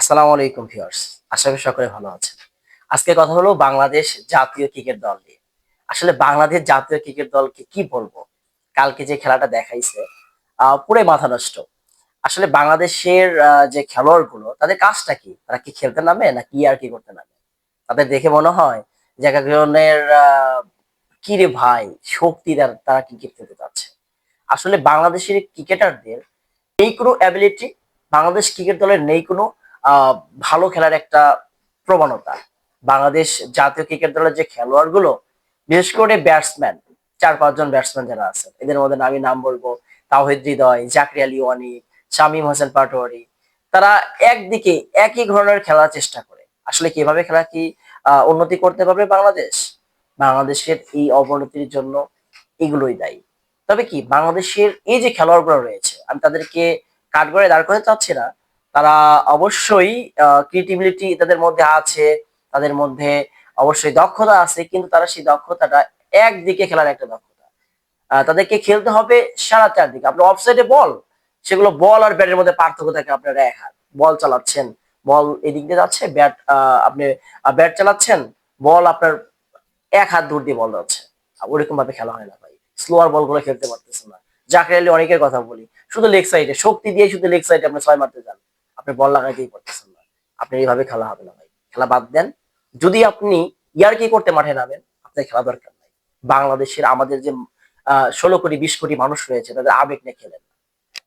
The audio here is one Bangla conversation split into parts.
আসসালামু আলাইকুম ভিউয়ার্স, আশা করি সকলে ভালো আছেন। আজকে কথা হলো বাংলাদেশ জাতীয় ক্রিকেট দল নিয়ে। আসলে বাংলাদেশ জাতীয় ক্রিকেট দলকে কি বলব? কালকে যে খেলাটা দেখাইছে পুরো মাথা নষ্ট। আসলে বাংলাদেশের যে খেলোয়াড়গুলো তাদের কাজটা কি? তারা কি খেলতে নামে না কি আর কি করতে নামে? তাদের দেখে মনে হয় যে এক একজনের কি রে ভাই, শক্তি তার- ক্রিকেট খেলতে চাচ্ছে। আসলে বাংলাদেশের ক্রিকেটারদের নেই কোনো অ্যাবিলিটি বাংলাদেশ ক্রিকেট দলের নেই কোনো ভালো খেলার একটা প্রবণতা। বাংলাদেশ জাতীয় ক্রিকেট দলের যে খেলোয়াড়গুলো বিশেষ করে ব্যাটসম্যান চার, পাঁচজন ব্যাটসম্যান যারা আছে এদের মধ্যে আমি নাম বলব, তাওহিদ হৃদয়, জাকরি আলী ওয়ানি, শামীম হোসেন পাটোয়ারি, তারা একদিকে একই ধরনের খেলার চেষ্টা করে। আসলে কীভাবে খেলা কি উন্নতি করতে পারবে বাংলাদেশ? বাংলাদেশের এই অবনতির জন্য এগুলোই দায়ী। তবে কি, বাংলাদেশের এই যে খেলোয়াড়গুলো রয়েছে, আমি তাদেরকে কাঠগড়ে দাঁড় করে চাচ্ছি না তারা অবশ্যই ক্রিয়েটিভিটি তাদের মধ্যে আছে, তাদের মধ্যে অবশ্যই দক্ষতা আছে, কিন্তু তারা সেই দক্ষতাটা একদিকে খেলার একটা দক্ষতা। তাদেরকে খেলতে হবে সারা চারদিকে। আপনার অফসাইডে বল, সেগুলো বল আর ব্যাটের মধ্যে পার্থক্য থাকে আপনার এক হাত। বল চালাচ্ছেন, বল এদিক দিয়ে যাচ্ছে, ব্যাট আপনি ব্যাট চালাচ্ছেন, বল আপনার এক হাত দূর দিয়ে বল যাচ্ছে। ওরকম ভাবে খেলা হয় না ভাই। স্লোয়ার বলগুলো খেলতে পারতেছে না। জাকির আলী অনেকের কথা বলি। শুধু লেগ সাইডে শক্তি দিয়ে শুধু লেগ সাইডে আপনি ছয় মারতে যান। আপনি বল লাগাইতেই পারতেছেন না? আপনি এইভাবে খেলা হবে না ভাই। খেলা বাদ দেন। যদি আপনি ইয়ার কি করতে মাঠে নামেন, আপনার খেলা দরকার নাই। বাংলাদেশের আমাদের যে ষোলো কোটি, বিশ কোটি মানুষ রয়েছে, তাদের আবেগ নিয়ে খেলেন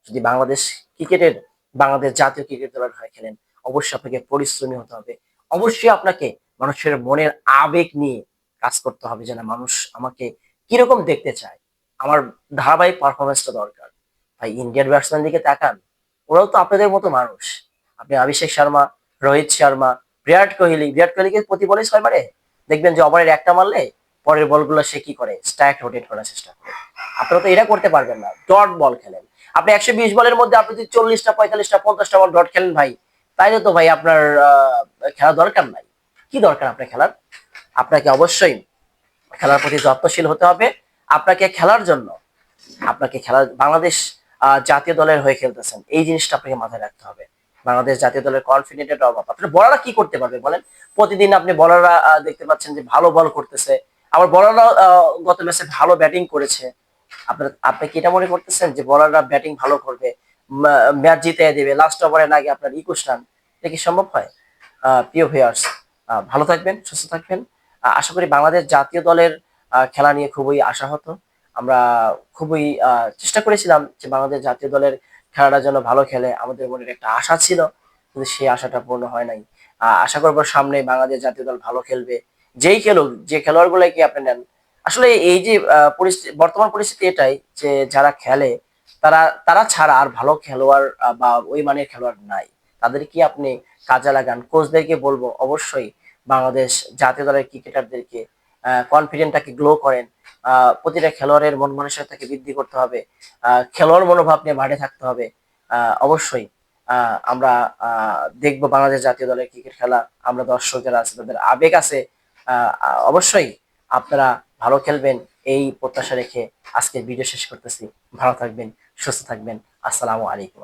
যদি বাংলাদেশ ক্রিকেটের, বাংলাদেশ জাতীয় ক্রিকেট দলের হয়ে খেলেন, অবশ্যই আপনাকে পরিশ্রমী হতে হবে। অবশ্যই আপনাকে মানুষের মনের আবেগ নিয়ে কাজ করতে হবে যেন মানুষ আমাকে কীরকম দেখতে চায়। আমার ধারাবাহিক পারফরমেন্সটা দরকার। ভাই, ইন্ডিয়ান ব্যাটসম্যান দিকে তাকান। ওরাও তো আপনাদের মতো মানুষ। আপনি অভিষেক শর্মা, রোহিত শর্মা, বিরাট কোহলি, বিরাট কোহলিকে প্রতি বলে ছয় মারে দেখবেন যে ওভারের একটা মারলে পরের বলগুলো সে কি করে? স্ট্রাইক রোটেট করার চেষ্টা করে। আপনারা তো এটা করতে পারবেন না। ডট বল খেলেন। আপনি একশো বিশ বলের মধ্যে আপনি যদি চল্লিশটা, পঁয়তাল্লিশটা, পঞ্চাশটা বল ডট খেলেন ভাই, তাইলে তো ভাই আপনার খেলা দরকার নাই। কি দরকার আপনার খেলার? আপনাকে অবশ্যই খেলার প্রতি যত্নশীল হতে হবে। আপনাকে খেলার জন্য, আপনাকে খেলার বাংলাদেশ জাতীয় দলের হয়ে খেলতেছেন। এই জিনিসটা আপনাকে মাথায় রাখতে হবে। বাংলাদেশ জাতীয় দলের কনফিডেন্টের অভাব। আপনার বলাররা কি করতে পারবে বলেন? প্রতিদিন আপনি বলাররা দেখতে পাচ্ছেন যে ভালো বল করতেছে। আবার বলাররা গত ম্যাচে ভালো ব্যাটিং করেছে। আপনার, আপনি কি এটা মনে করতেছেন যে বলাররা ব্যাটিং ভালো করবে? ম্যাচ জিতে দেবে। লাস্ট ওভারে না আপনার ইকুশ রান এটা কি সম্ভব হয়? প্রিয় ভিউয়ার্স ভালো থাকবেন, সুস্থ থাকবেন। আশা করি বাংলাদেশ জাতীয় দলের খেলা নিয়ে খুবই আশাহত। আমরা খুবই চেষ্টা করেছিলাম যে বাংলাদেশ জাতীয় দলের খেলাটা যেন ভালো খেলে আমাদের মনের একটা আশা ছিল, কিন্তু সেই আশাটা পূর্ণ হয় নাই। আশা করব সামনে বাংলাদেশ জাতীয় দল ভালো খেলবে। যেই খেলুক, যে খেলোয়াড় খেলোয়াড়গুলোকে আপনি নেন? আসলে এই যে বর্তমান পরিস্থিতি এটাই যে, যারা খেলে, তারা তারা ছাড়া আর ভালো খেলোয়াড় বা ওই মানের খেলোয়াড় নাই। তাদের কি আপনি কাজে লাগান? কোচদেরকে বলব অবশ্যই বাংলাদেশ জাতীয় দলের ক্রিকেটারদেরকে কনফিডেন্টটাকে গ্লো করেন। প্রতিটা খেলোয়াড়ের মন মানসিকতাকে বৃদ্ধি করতে হবে। খেলোয়াড় মনোভাব নিয়ে মাঠে থাকতে হবে। অবশ্যই আমরা দেখব বাংলাদেশ জাতীয় দলের ক্রিকেট খেলা। আমরা দর্শক যারা আছে, তাদের আবেগ আছে। অবশ্যই আপনারা ভালো খেলবেন, এই প্রত্যাশা রেখে আজকের ভিডিও শেষ করতেছি। ভালো থাকবেন, সুস্থ থাকবেন। আসসালামু আলাইকুম